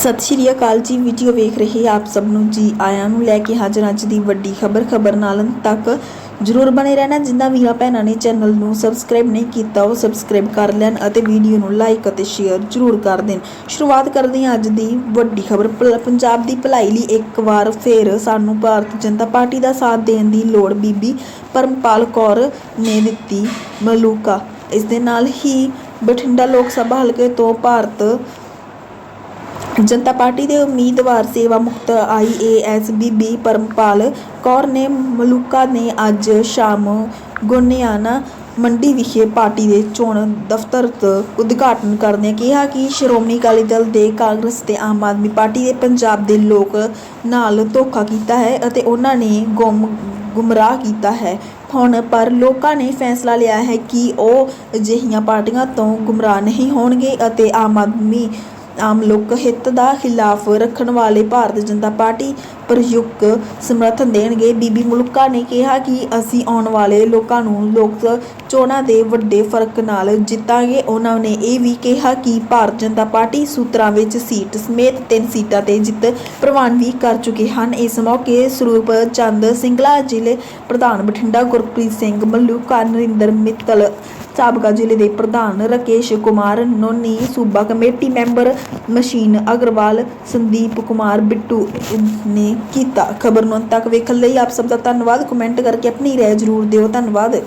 ਸਤਿ ਸ਼੍ਰੀ ਅਕਾਲ ਜੀ। ਵੀਡੀਓ ਵੇਖ ਰਹੇ ਆਪ ਸਭ ਨੂੰ ਜੀ ਆਇਆਂ ਨੂੰ ਲੈ ਕੇ ਹਾਜ਼ਰ ਅੱਜ ਦੀ ਵੱਡੀ ਖਬਰ। ਖਬਰ ਨਾਲ ਤੱਕ ਜਰੂਰ ਬਣੇ ਰਹਿਣਾ। ਜਿੰਨਾ ਵੀਰਾਂ ਭੈਣਾਂ ਨੇ ਚੈਨਲ ਨੂੰ ਸਬਸਕ੍ਰਾਈਬ ਨਹੀਂ ਕੀਤਾ, ਉਹ ਸਬਸਕ੍ਰਾਈਬ ਕਰ ਲੈਣ ਅਤੇ ਵੀਡੀਓ ਨੂੰ ਲਾਈਕ ਅਤੇ ਸ਼ੇਅਰ ਜਰੂਰ ਕਰ ਦੇਣ। ਸ਼ੁਰੂਆਤ ਕਰਦੇ ਹਾਂ ਅੱਜ ਦੀ ਵੱਡੀ ਖਬਰ। ਪੰਜਾਬ ਦੀ ਭਲਾਈ ਲਈ ਇੱਕ ਵਾਰ ਫੇਰ ਸਾਨੂੰ ਭਾਰਤ ਜਨਤਾ ਪਾਰਟੀ ਦਾ ਸਾਥ ਦੇਣ ਦੀ ਲੋੜ ਬੀਬੀ ਪਰਮਪਾਲ ਕੌਰ ਨੇ ਦਿੱਤੀ ਮਲੂਕਾ। ਇਸ ਦੇ ਨਾਲ ਹੀ ਬਠਿੰਡਾ ਲੋਕ ਸਭਾ ਹਲਕੇ ਤੋਂ ਭਾਰਤ ਜਨਤਾ ਪਾਰਟੀ ਦੇ ਉਮੀਦਵਾਰ ਸੇਵਾ ਮੁਕਤ ਆਈਏਐਸ ਬੀਬੀ ਪਰਮਪਾਲ ਕੌਰ ਨੇ ਮਲੂਕਾ ਨੇ ਅੱਜ ਸ਼ਾਮ ਗੋਨਿਆਣਾ ਮੰਡੀ ਵਿਖੇ ਪਾਰਟੀ ਦੇ ਚੋਣ ਦਫ਼ਤਰ ਦਾ ਉਦਘਾਟਨ ਕਰਦਿਆਂ ਕਿਹਾ ਕਿ ਸ਼੍ਰੋਮਣੀ ਅਕਾਲੀ ਦਲ ਦੇ ਕਾਂਗਰਸ ਤੇ ਆਮ ਆਦਮੀ ਪਾਰਟੀ ਦੇ ਪੰਜਾਬ ਦੇ ਲੋਕ ਨਾਲ ਧੋਖਾ ਕੀਤਾ ਹੈ ਅਤੇ ਉਹਨਾਂ ਨੇ ਗੁੰਮ, ਗੁੰਮਰਾਹ ਕੀਤਾ ਹੈ। ਹੁਣ ਪਰ ਲੋਕਾਂ ਨੇ ਫੈਸਲਾ ਲਿਆ ਹੈ ਕਿ ਉਹ ਅਜਿਹੀਆਂ ਪਾਰਟੀਆਂ ਤੋਂ ਗੁੰਮਰਾਹ ਨਹੀਂ ਹੋਣਗੇ ਅਤੇ ਆਮ ਆਦਮੀ ਆਮ ਲੋਕ ਹਿੱਤ ਦਾ ਖਿਲਾਫ ਰੱਖਣ ਵਾਲੇ ਭਾਰਤ ਜਨਤਾ ਪਾਰਟੀ ਪ੍ਰਯੁਕਤ ਸਮਰਥਨ ਦੇਣਗੇ। ਬੀਬੀ ਮੁਲਕਾ ਨੇ ਕਿਹਾ ਕਿ ਅਸੀਂ ਆਉਣ ਵਾਲੇ ਲੋਕਾਂ ਨੂੰ ਲੋਕ ਚੋਣਾਂ ਦੇ ਵੱਡੇ ਫ਼ਰਕ ਨਾਲ ਜਿੱਤਾਂਗੇ। ਉਹਨਾਂ ਨੇ ਇਹ ਵੀ ਕਿਹਾ ਕਿ ਭਾਰਤ ਜਨਤਾ ਪਾਰਟੀ ਸੂਤਰਾਂ ਵਿੱਚ ਸੀਟ ਸਮੇਤ ਤਿੰਨ ਸੀਟਾਂ ਤੇ ਜਿੱਤ ਪ੍ਰਵਾਨ ਵੀ ਕਰ ਚੁੱਕੇ ਹਨ। ਇਸ ਮੌਕੇ ਸਰੂਪ ਚੰਦ ਸਿੰਗਲਾ, ਜ਼ਿਲ੍ਹੇ ਪ੍ਰਧਾਨ ਬਠਿੰਡਾ ਗੁਰਪ੍ਰੀਤ ਸਿੰਘ, ਮੱਲੂ ਨਰਿੰਦਰ ਮਿੱਤਲ ਸਾਬਕਾ ਜ਼ਿਲ੍ਹੇ ਦੇ ਪ੍ਰਧਾਨ ਰਕੇਸ਼ ਕੁਮਾਰ, ਨੋਨੀ ਸੂਬਾ ਕਮੇਟੀ ਮੈਂਬਰ ਮਸ਼ੀਨ ਅਗਰਵਾਲ, ਸੰਦੀਪ ਕੁਮਾਰ ਬਿੱਟੂ ਨੇ ਕੀਤਾ ਖਬਰ ਨੂੰ ਅੰਤ ਤੱਕ ਵੇਖਣ ਲਈ ਆਪ ਸਭ ਦਾ ਧੰਨਵਾਦ। ਕਮੈਂਟ ਕਰਕੇ ਆਪਣੀ ਰਾਏ ਜ਼ਰੂਰ ਦਿਓ। ਧੰਨਵਾਦ।